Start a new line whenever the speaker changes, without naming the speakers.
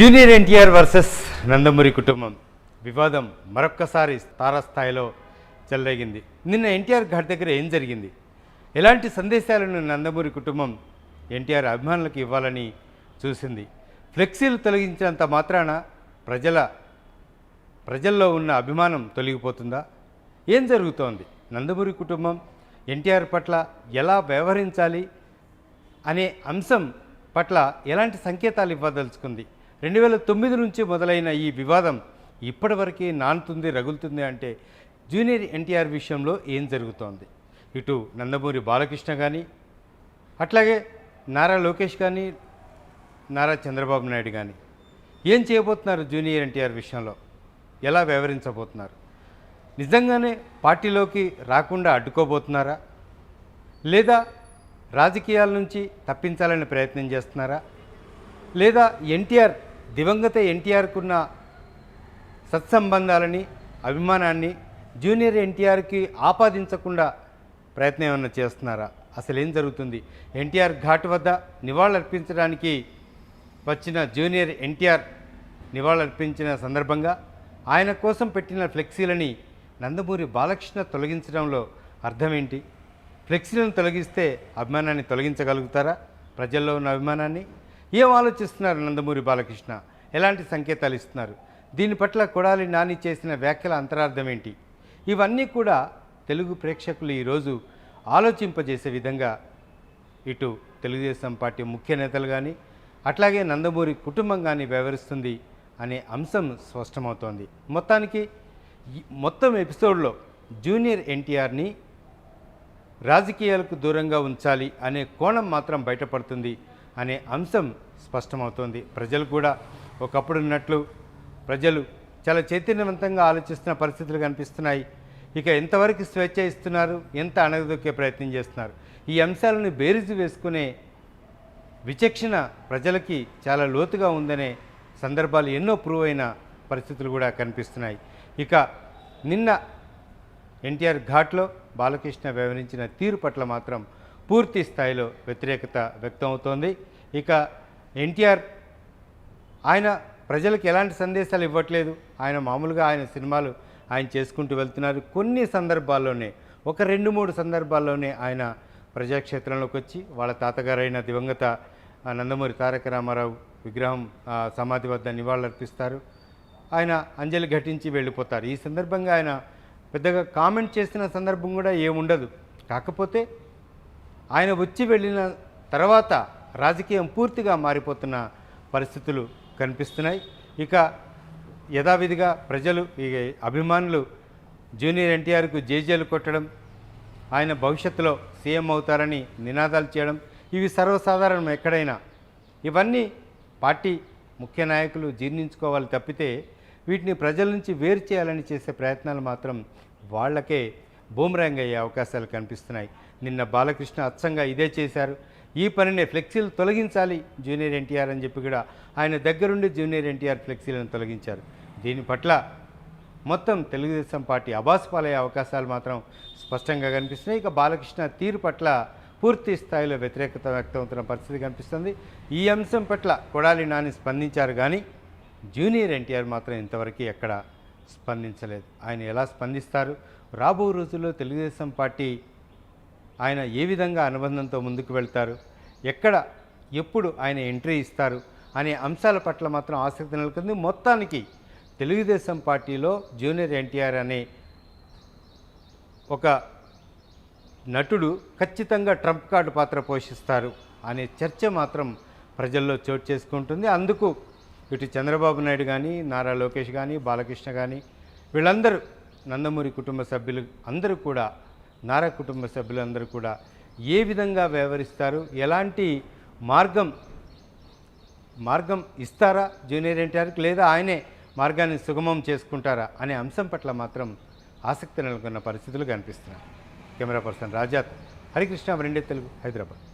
Junior NTR versus Nandamuri కుటుంబం. వివాదం మరొక్కసారి తారస్థాయిలో చెలరేగింది. నిన్న ఎన్టీఆర్ ఘాట్ దగ్గర ఏం జరిగింది? ఎలాంటి సందేశాలను నందమూరి కుటుంబం ఎన్టీఆర్ అభిమానులకు ఇవ్వాలని చూసింది. ఫ్లెక్సీలు తొలగించినంత మాత్రాన ప్రజల ప్రజల్లో ఉన్న అభిమానం తొలగిపోతుందా? ఏం జరుగుతోంది? నందమూరి కుటుంబం ఎన్టీఆర్ పట్ల ఎలా వ్యవహరించాలి? అనే అంశం పట్ల ఎలాంటి సంకేతాలు ఇవ్వదలుచుకుంది? రెండు వేల తొమ్మిది నుంచి మొదలైన ఈ వివాదం ఇప్పటివరకు నానుతుంది రగులుతుంది అంటే జూనియర్ ఎన్టీఆర్ విషయంలో ఏం జరుగుతోంది? ఇటు నందమూరి బాలకృష్ణ కానీ అట్లాగే నారా లోకేష్ కానీ నారా చంద్రబాబు నాయుడు కానీ ఏం చేయబోతున్నారు జూనియర్ ఎన్టీఆర్ విషయంలో? ఎలా వ్యవహరించబోతున్నారు? నిజంగానే పార్టీలోకి రాకుండా అడ్డుకోబోతున్నారా? లేదా రాజకీయాల నుంచి తప్పించాలని ప్రయత్నం చేస్తున్నారా? లేదా ఎన్టీఆర్ దివంగత ఎన్టీఆర్కున్న సత్సంబంధాలని అభిమానాన్ని జూనియర్ ఎన్టీఆర్కి ఆపాదించకుండా ప్రయత్నం ఏమన్నా చేస్తున్నారా? అసలు ఏం జరుగుతుంది? ఎన్టీఆర్ ఘాట్ వద్ద నివాళులర్పించడానికి వచ్చిన జూనియర్ ఎన్టీఆర్ నివాళులర్పించిన సందర్భంగా ఆయన కోసం పెట్టిన ఫ్లెక్సీలని నందమూరి బాలకృష్ణ తొలగించడంలో అర్థం ఏంటి ఫ్లెక్సీలను తొలగిస్తే అభిమానాన్ని తొలగించగలుగుతారా? ప్రజల్లో ఉన్న అభిమానాన్ని? ఏం ఆలోచిస్తున్నారు నందమూరి బాలకృష్ణ? ఎలాంటి సంకేతాలు ఇస్తున్నారు? దీని పట్ల కొడాలి నాని చేసిన వ్యాఖ్యల అంతరార్థం ఏంటి? ఇవన్నీ కూడా తెలుగు ప్రేక్షకులు ఈరోజు ఆలోచింపజేసే విధంగా ఇటు తెలుగుదేశం పార్టీ ముఖ్య నేతలు కానీ అట్లాగే నందమూరి కుటుంబం కానీ వ్యవహరిస్తుంది అనే అంశం స్పష్టమవుతోంది. మొత్తానికి మొత్తం ఎపిసోడ్లో జూనియర్ ఎన్టీఆర్ని రాజకీయాలకు దూరంగా ఉంచాలి అనే కోణం మాత్రం బయటపడుతుంది అనే అంశం స్పష్టమవుతోంది. ప్రజలు కూడా ఒకప్పుడు ఉన్నట్లు ప్రజలు చాలా చైతన్యవంతంగా ఆలోచిస్తున్న పరిస్థితులు కనిపిస్తున్నాయి. ఇక ఎంతవరకు స్వేచ్ఛ ఇస్తున్నారు? ఎంత అణగదొక్కే ప్రయత్నం చేస్తున్నారు? ఈ అంశాలను బేరీజు వేసుకునే విచక్షణ ప్రజలకి చాలా లోతుగా ఉందనే సందర్భాలు ఎన్నో ప్రూవ్ అయిన పరిస్థితులు కూడా కనిపిస్తున్నాయి. ఇక నిన్న ఎన్టీఆర్ ఘాట్లో బాలకృష్ణ వ్యవహరించిన తీరు పట్ల మాత్రం పూర్తి స్థాయిలో వ్యతిరేకత వ్యక్తమవుతోంది. ఇక ఎన్టీఆర్ ఆయన ప్రజలకు ఎలాంటి సందేశాలు ఇవ్వట్లేదు. ఆయన మామూలుగా ఆయన సినిమాలు ఆయన చేసుకుంటూ వెళ్తున్నారు. కొన్ని సందర్భాల్లోనే ఒక రెండు మూడు సందర్భాల్లోనే ఆయన ప్రజాక్షేత్రంలోకి వచ్చి వాళ్ళ తాతగారైన దివంగత నందమూరి తారక రామారావు విగ్రహం సమాధి వద్ద నివాళులర్పిస్తారు. ఆయన అంజలి ఘటించి వెళ్ళిపోతారు. ఈ సందర్భంగా ఆయన పెద్దగా కామెంట్ చేసిన సందర్భం కూడా ఏముండదు. కాకపోతే ఆయన వచ్చి వెళ్ళిన తర్వాత రాజకీయం పూర్తిగా మారిపోతున్న పరిస్థితులు కనిపిస్తున్నాయి. ఇక యథావిధిగా ప్రజలు ఈ అభిమానులు జూనియర్ ఎన్టీఆర్కు జేజేలు కొట్టడం ఆయన భవిష్యత్తులో సీఎం అవుతారని నినాదాలు చేయడం ఇవి సర్వసాధారణం ఎక్కడైనా. ఇవన్నీ పార్టీ ముఖ్య నాయకులు జీర్ణించుకోవాలి తప్పితే వీటిని ప్రజల నుంచి వేరు చేయాలని చేసే ప్రయత్నాలు మాత్రం వాళ్ళకే బూమరాంగ్ అయ్యే అవకాశాలు కనిపిస్తున్నాయి. నిన్న బాలకృష్ణ అచ్చంగా ఇదే చేశారు. ఈ పనినే ఫ్లెక్సీలు తొలగించాలి. జూనియర్ ఎన్టీఆర్ అని చెప్పి కూడా ఆయన దగ్గరుండి జూనియర్ ఎన్టీఆర్ ఫ్లెక్సీలను తొలగించారు. దీని పట్ల మొత్తం తెలుగుదేశం పార్టీ అబాసుపాలయ్యే అవకాశాలు మాత్రం స్పష్టంగా కనిపిస్తున్నాయి. ఇక బాలకృష్ణ తీరు పట్ల పూర్తి స్థాయిలో వ్యతిరేకత వ్యక్తమవుతున్న పరిస్థితి కనిపిస్తుంది. ఈ అంశం పట్ల కొడాలి నాని స్పందించారు కానీ జూనియర్ ఎన్టీఆర్ మాత్రం ఇంతవరకు ఎక్కడ స్పందించలేదు. ఆయన ఎలా స్పందిస్తారు? రాబో రోజుల్లో తెలుగుదేశం పార్టీ ఆయన ఏ విధంగా అనుబంధంతో ముందుకు వెళ్తారు? ఎక్కడ ఎప్పుడు ఆయన ఎంట్రీ ఇస్తారు? అనే అంశాల పట్ల మాత్రం ఆసక్తి నెలకొంది. మొత్తానికి తెలుగుదేశం పార్టీలో జూనియర్ ఎన్టీఆర్ అనే ఒక నటుడు ఖచ్చితంగా ట్రంప్ కార్డు పాత్ర పోషిస్తారు అనే చర్చ మాత్రం ప్రజల్లో చోటు చేసుకుంటుంది. అందుకు ఇటు చంద్రబాబు నాయుడు కానీ నారా లోకేష్ కానీ బాలకృష్ణ కానీ వీళ్ళందరూ నందమూరి కుటుంబ సభ్యులు అందరూ కూడా నారా కుటుంబ సభ్యులందరూ కూడా ఏ విధంగా వ్యవహరిస్తారు? ఎలాంటి మార్గం మార్గం ఇస్తారా జూనియర్ ఎన్టీఆర్కి? లేదా ఆయనే మార్గాన్ని సుగమం చేసుకుంటారా అనే అంశం పట్ల మాత్రం ఆసక్తి నెలకొన్న పరిస్థితులు కనిపిస్తున్నాయి. Camera person Rajat. హరికృష్ణ రెండే తెలుగు హైదరాబాద్.